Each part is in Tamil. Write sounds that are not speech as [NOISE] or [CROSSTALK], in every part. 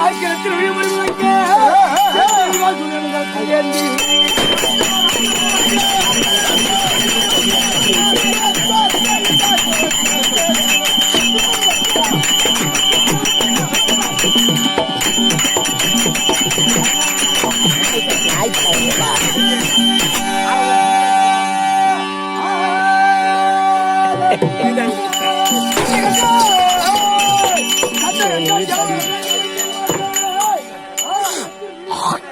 திருவிழா God.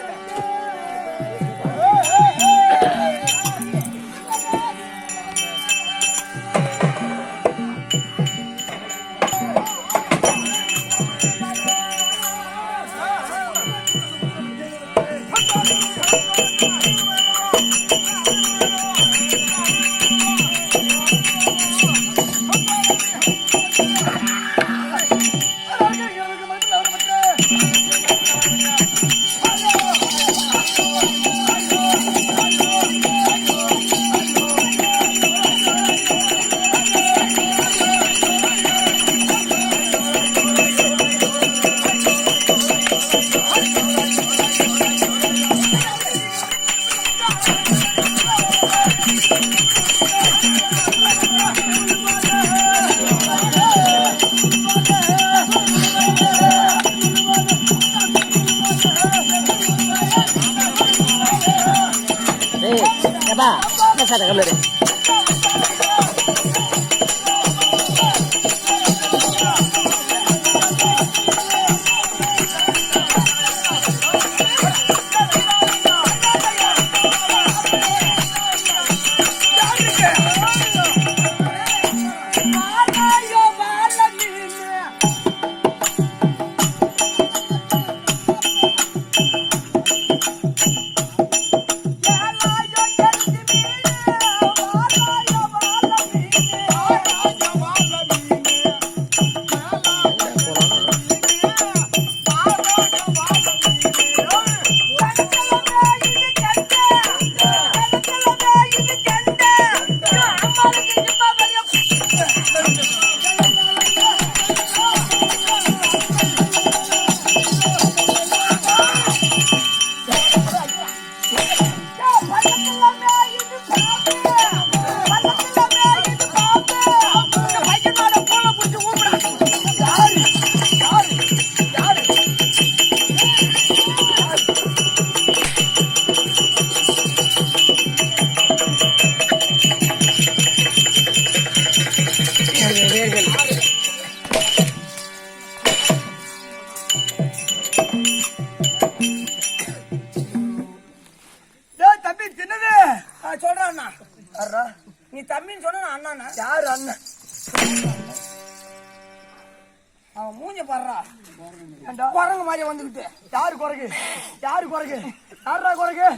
யாரா குறைக்கு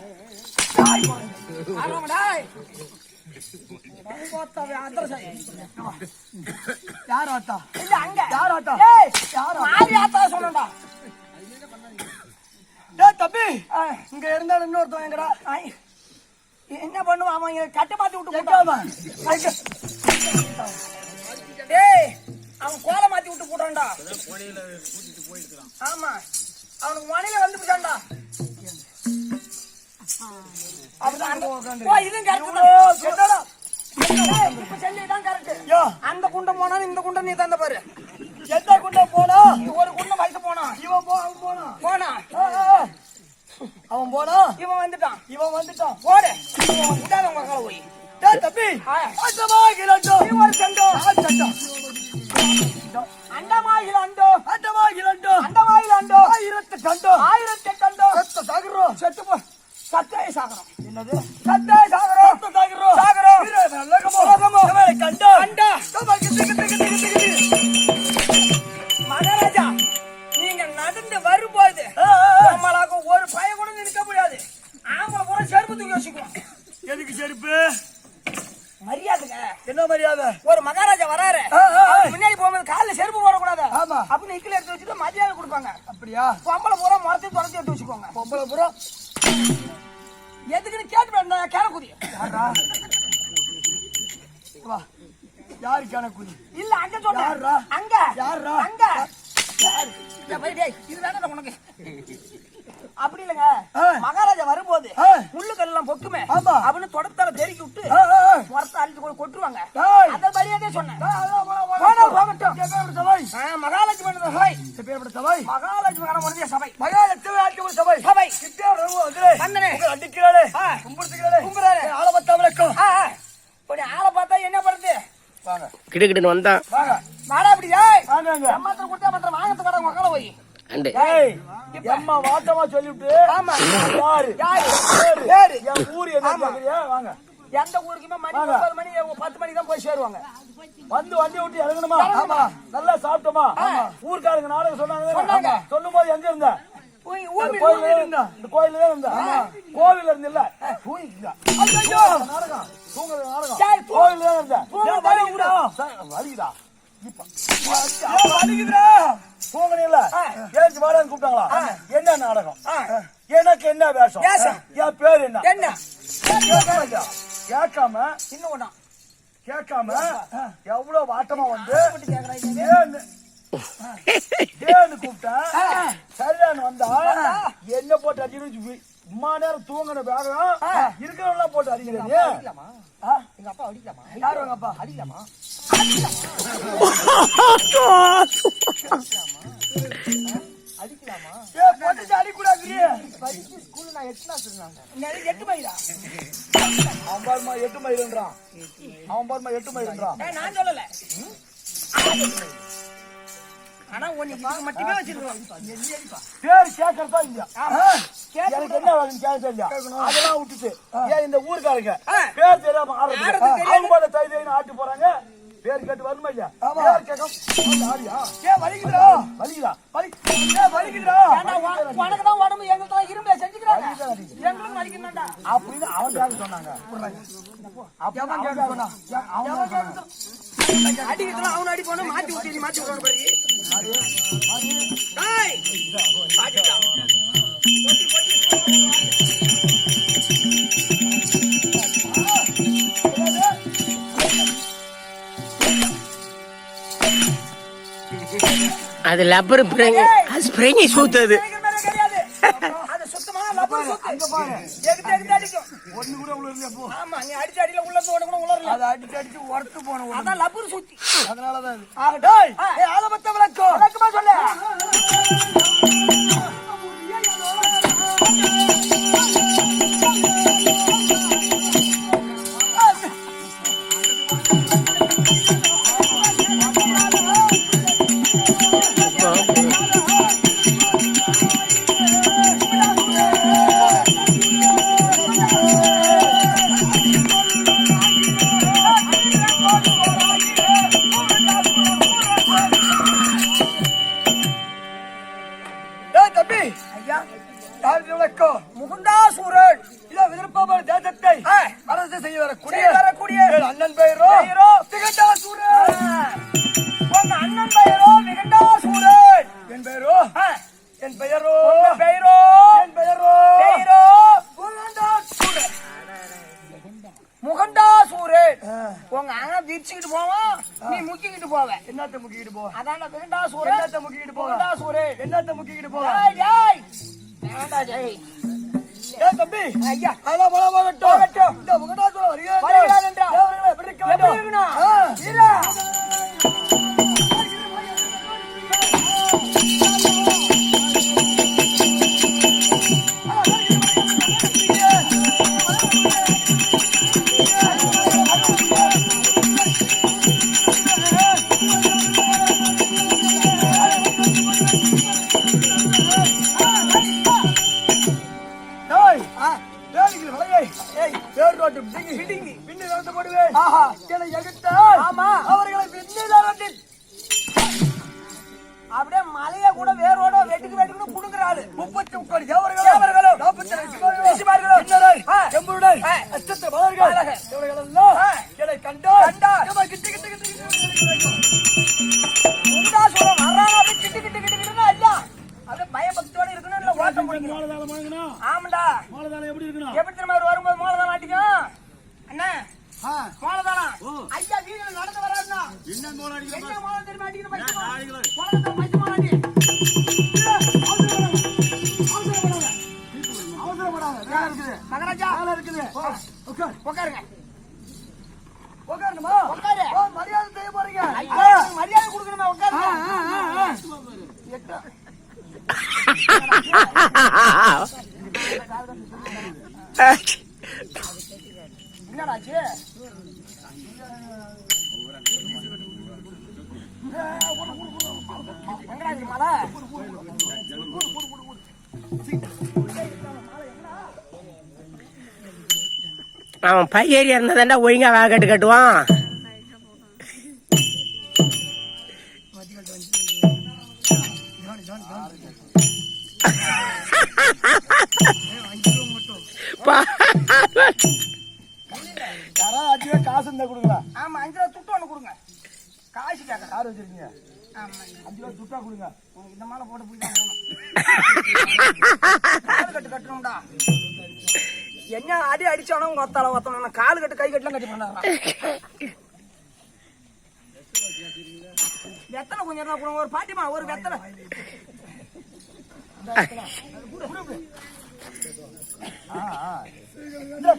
யார் ஆட்டா இல்ல அங்க. யார் ஆட்டா யார் ஆட்டா சொன்னா தம்பி. இங்க இருந்தா இன்னொருத்தவன் எங்கடா என்ன பண்ணுவான் அவன்? கட்டை மாத்தி விட்டு போட்டான். டேய் அவன் கோலை மாத்தி விட்டு போட்டான்டா. ஆமா. அவனுக்கு மணில வந்து போட்டான்டா அந்த குண்டம் போனா இந்த குண்டம் நீ தந்த பாரு. எந்த குண்டம் போனா? ஒரு குண்டம் வயசு போனா. இவன் போனா. போனா. அவன் போனா? இவன் வந்துட்டான். இவன் வந்துட்டான். போடு. விடாத உங்க போய். தப்பி ஒரு சண்டம். சண்டம். உனக்கு அப்படி இல்லைங்க. மகாராஜா வரும்போது. முள்ளுக்கல் எல்லாம் பொக்குமே. அப்படின்னு தொடத்தால தெருக்கி விட்டு. மரத்தை அழிச்சு கொண்டு கொட்டுருவாங்க. அந்த மரியாதையே சொன்னேன் மகாலட்சுமி சபை சபை மகாலட்சுமி கணவனுடைய சபை மகாலட்சுமி ஆட்சி சபை சபை கிட்டே வருவோம் வந்து வந்தனே. உங்களை அடிக்கிறாளே ஆ. கும்பிடுத்துக்கிறாளே கும்பிடுறாளே. ஆளபத்தா விளக்கம் ஆளை பார்த்தா என்ன பண்ணுது வாங்க கிடுக்கிட்டு வந்தான் வாங்க மாடா அப்படி ஏய் வாங்க வாங்க ஏமாத்திரம் கொடுத்தா மாத்திரம் வாங்கத்து கடை உக்கால போய் அண்டு ஏய் எம்மா வாட்டமா சொல்லிவிட்டு ஆமா. யாரு? யாரு? என் ஊர் என்ன வாங்க. எந்த ஊருக்குமே மணி. ஒன்பது மணி பத்து மணிக்கு தான் போய் சேருவாங்க. வந்து வண்டி விட்டு இறங்கணுமா. ஆமா. நல்லா சாப்பிட்டோமா. ஊர்க்காரங்க நாடகம் சொன்னாங்க. சொல்லும் போது எங்க இருந்த? கோயில்ல இருந்த தான் இருந்த. கோவில்ல இருந்து இல்ல. நாடகம். தூங்குற நாடகம். தான் இருந்த. வலிக்குதா? கூப்பிட்டாங்களா? என்ன நாடகம். எனக்கு என்ன வேஷம். என் பேர் என்ன? என்ன? கேட்காம இன்னும் கேட்காம எவ்வளவு வாட்டமா வந்து கூப்பிட்டேன். சரியான்னு வந்தா என்ன போட்டு அடிக்கணும் இம்மா நேரம் தூங்கின வேகம் இருக்கிறவங்களாம் போட்டு அடிக்கிறது அடிக்கலாமா? எங்க அப்பா அடிக்கலாமா? யாரு அப்பா? அடிக்கலாமா? அடிக்கலாமா? ஏ போட்டு அடிக்கூடாது படிச்சு ஸ்கூல்ல நான் எட்டு நாள் இருந்தாங்க எட்டு மணிடா அவன் பாருமா எட்டு மைல்ன்றான். அவன் பாருமா எட்டு மைல்ன்றான். ஏய், நான் சொல்லல. ஆனா ஒன்னு இதுக்கு மட்டுமே வச்சிருக்கோம். பேர் கேட்கறதா இல்லையா? ஆமா. எனக்கு என்ன வேணும் கேட்க இல்லையா? அதெல்லாம் விட்டுட்டு ஏன் இந்த ஊருக்காரங்க. பேர் தெரியாம. அவங்க ஆட்டு போறாங்க. பேர் கேட்டு வருமா இல்லையா? பேர் கேட்கும்? ஆடியா? ஏ வலிக்குதுடா? வலிக்குதா? வலி ஏ வலிக்குதுடா? உனக்கு தான் உடம்பு. எங்களுக்கு தான் இரும்பு செஞ்சுக்கிறாங்க எங்களுக்கு வலிக்கணும்டா அப்படின்னு அவன் கேட்க சொன்னாங்க? அவன் கேட்க சொன்னா அவன் அடிக்கிறதுல அவன் அடி போனா மாத்தி விட்டு மாத்தி அடிடா. அது லப்பர் பிறங்க அது ஸ்ப்ரிங்கி சூத்துது அடிச்சு உரத்து போன அதான் லப்பர் சுத்தி. அதனாலதான். ஆகட்டும். டேய் ஆ. ஏய் ஆலமத்த விளக்கம் விளக்கமா சொல்லு. ஐயா, விளக்கம் முகுந்தாசூரன். இல்ல விருப்பமான தேசத்தை. அரசு செய்ய வரக்கூடிய வரக்கூடிய அண்ணன் பெயரோ ஆ. உங்க அண்ணன் பெயரோ விகண்டாசூரன். என் பெயரோ. என் பெயரோ பெயரோ என் பெயரோ பெயரோ முகண்டாசூரன். முகண்டாசூரன். உங்க அண்ணன் விரிச்சுக்கிட்டு போவான் நீ முக்கிக்கிட்டு போவ என்னத்த முக்கிட்டு போ அதான ஐயா அதெல்லாம் எகிட்டால் ஆமா. அவர்களை அப்படியே மலைய கூட வேரோட வெட்டுக்கு வெட்டுக்கு புடுங்குறாரு முப்பத்தி முப்பது தேவர்களும் தேவர்களும், நாற்பத்தி ரெண்டு சிவார்களும், ஆ. அச்சத்தை. என்னை கண்டால் கண்டால். எம்மா கிட்டு கிட்டு கிட்டு ஆமாண்டா எப்படி இருக்கணும்? எப்படி இவர் வரும்போது மோளதான் ஆட்டிக்கும் அண்ணா போனதானா ஐயா வீதியில நடந்து வராருன்னா என்ன மோளம் அடிக்கிறேன் என்ன மோளம் திரும்ப அடிக்கிறேன் போனதான் மஞ்சள் மகாராஜா. ஆளா இருக்குது. உட்கார். உட்காருங்க. உட்காரணுமா உட்காரு. மரியாதை செய்ய போறீங்க. மரியாதை கொடுக்கணுமா? உட்காருங்க. [LAUGHS] என்னடாச்சு அவன் பை ஏரியா இருந்தா ஒழுங்கா வேலை கட்டு கட்டுவான். கட்டணும்டா. என்ன அடி அடிச்சாலும் உங்க ஒத்தால ஒத்தணும் கால் கட்டு கை கட்டுலாம் கட்டி பண்ணாரா? வெத்தலை கொஞ்சம் கொடுங்க ஒரு பாட்டிமா ஒரு வெத்தலை.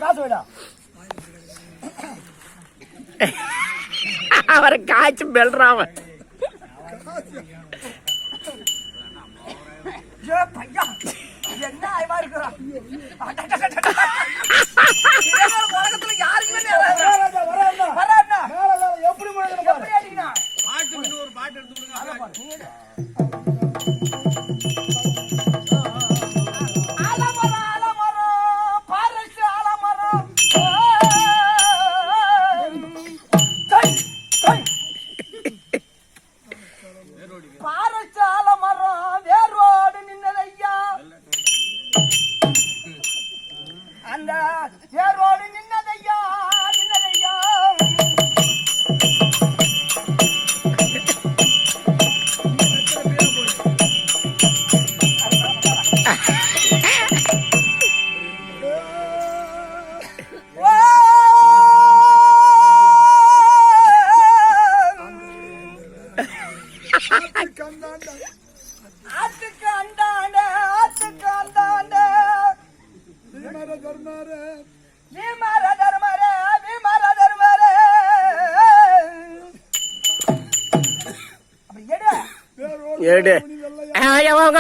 காசு வேடா. அவரை காய்ச்சி பெல்றான் பையா. என்ன ஆய்வா இருக்கிறான்? வேரோடு எடு துணி வெள்ளையா. ஆ, ஐயா, வாங்க,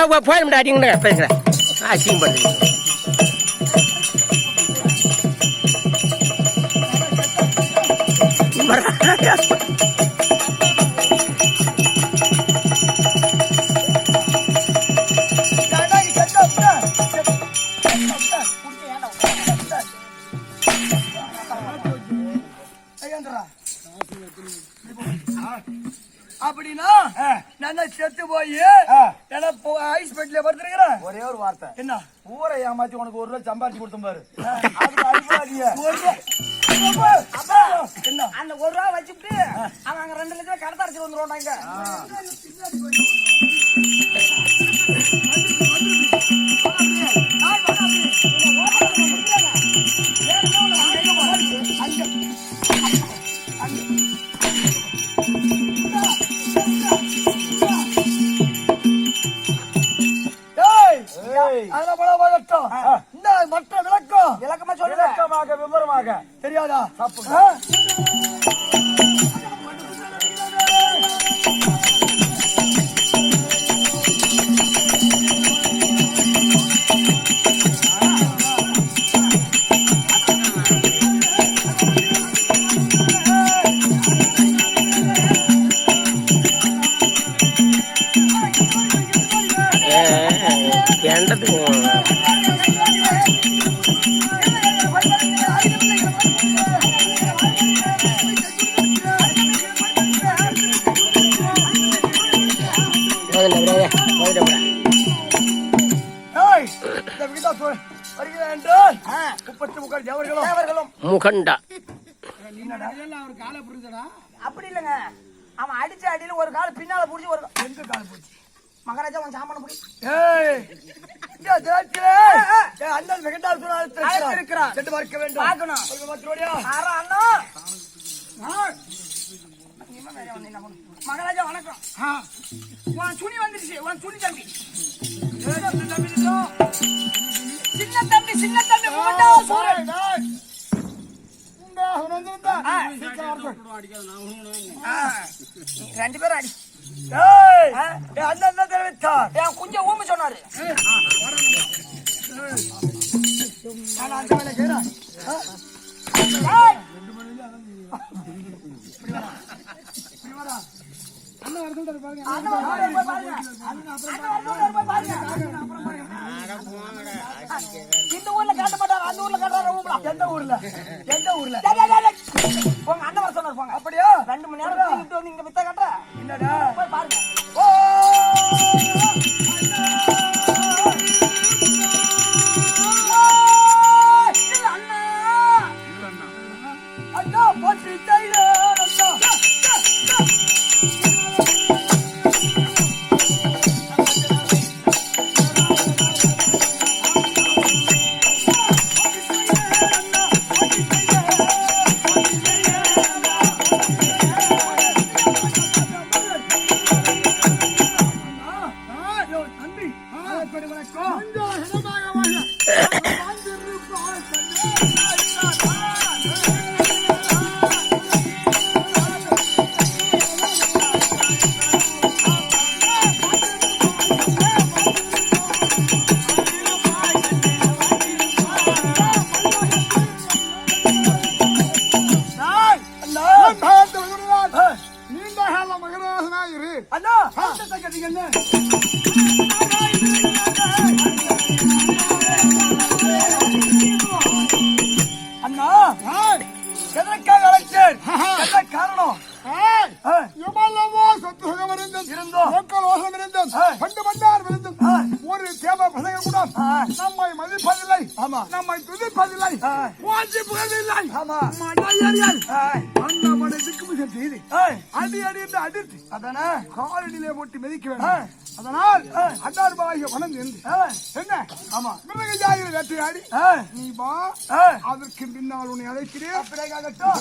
ஒரே ஒரு வார்த்தை என்ன ஊரை ஏமாத்தி உனக்கு ஒரு ரூபாய் சம்பாதிச்சு கொடுத்தேன் பாரு என்ன அந்த ஒரு ரூபா வச்சுட்டு அவன் அங்க ரெண்டு லட்சம் கடத்த அடிச்சு வந்துருவாங்க ஏய், வழக்கம் இந்த மற்ற விளக்கம். விளக்கமா சொல்லுங்க. விளக்கமாக விவரமாக. தெரியாதா? முகண்டா. அப்படி இல்லைங்க. அவன் அடிச்ச அடியில ஒரு கால் பின்னால புடிச்சு ஒரு எங்க கால் போச்சு? மகாராஜா அவன் சாமான புடி. அண்ணன் வெங்கடார் சொன்ன. அழைத்திருக்கிறார். சென்று பார்க்க வேண்டும். பார்க்கணும். அண்ணா? மகாராஜா வணக்கம். உன் துணி வந்துருச்சு. உன் துணி தம்பி. சின்ன தம்பி சின்ன தம்பி. ஆ, ரெண்டு பேரும் அடி. என்ன தெரிவித்தார் என் குஞ்ச ஊமி சொன்னாரு. நான் அந்த வேலை செய்யறேன் வரட்டும், வரட்டும், பாருங்க. இந்த ஊர்ல காட்ட மாட்டாரு அந்த ஊர்ல காட்டுறாரு. எந்த ஊர்ல? எந்த ஊர்ல. போங்க அண்ணன் வர சொன்னாரு போங்க. அப்படியா? ரெண்டு மணி நேரம் வந்து இங்க வித்த காட்டுற. என்னடா? போய் பாருங்க. ஓ! மடை திக்குமிசை செய்து அடி அடி என்று அடித்து அதானே? காலடியிலே போட்டு மிதிக்க. வேண்டும். அதனால்? அன்னார் பாகிய மனம் என்ன? ஆமா. மிருக ஜாகிர வேட்டையாடி. நீ வா. அதற்கு பின்னால் உன்னை அழைக்கிறேன். அப்படியே ஆகட்டும்.